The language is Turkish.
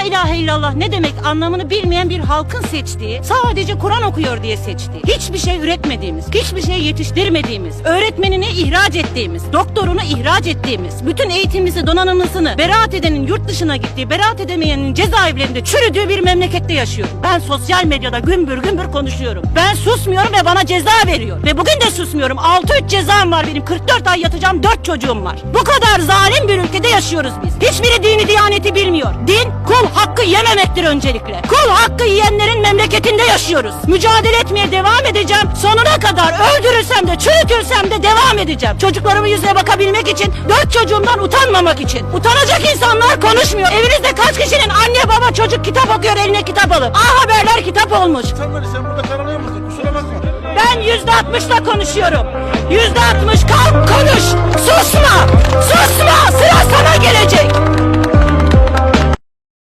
La ilahe illallah ne demek anlamını bilmeyen bir halkın seçtiği, sadece Kur'an okuyor diye seçtiği, hiçbir şey üretmediğimiz, hiçbir şey yetiştirmediğimiz, öğretmenini ihraç ettiğimiz, doktorunu ihraç ettiğimiz, bütün eğitimimizi, donanımımızını beraat edenin yurt dışına gittiği, beraat edemeyenin cezaevlerinde çürüdüğü bir memlekette yaşıyorum. Ben sosyal medyada gümbür gümbür konuşuyorum. Ben susmuyorum ve bana ceza veriyor. Ve bugün de susmuyorum. 6-3 cezam var benim. 44 ay yatacağım, 4 çocuğum var. Bu kadar zalim bir ülkede yaşıyoruz biz. Hiçbiri dini diyaneti bilmiyor. Din kul yememektir öncelikle. Kul hakkı yiyenlerin memleketinde yaşıyoruz. Mücadele etmeye devam edeceğim. Sonuna kadar öldürülsem de çürütülsem de devam edeceğim. Çocuklarımın yüzüne bakabilmek için, dört çocuğumdan utanmamak için. Utanacak insanlar konuşmuyor. Evinizde kaç kişinin anne baba çocuk kitap okuyor eline kitap alıp. Ah haberler kitap olmuş. Sen beni sen burada karalayamazsın kusura bakma. Ben yüzde altmışla konuşuyorum. Yüzde altmış kalk konuş. Susma. Susma. Sıra sana gelecek.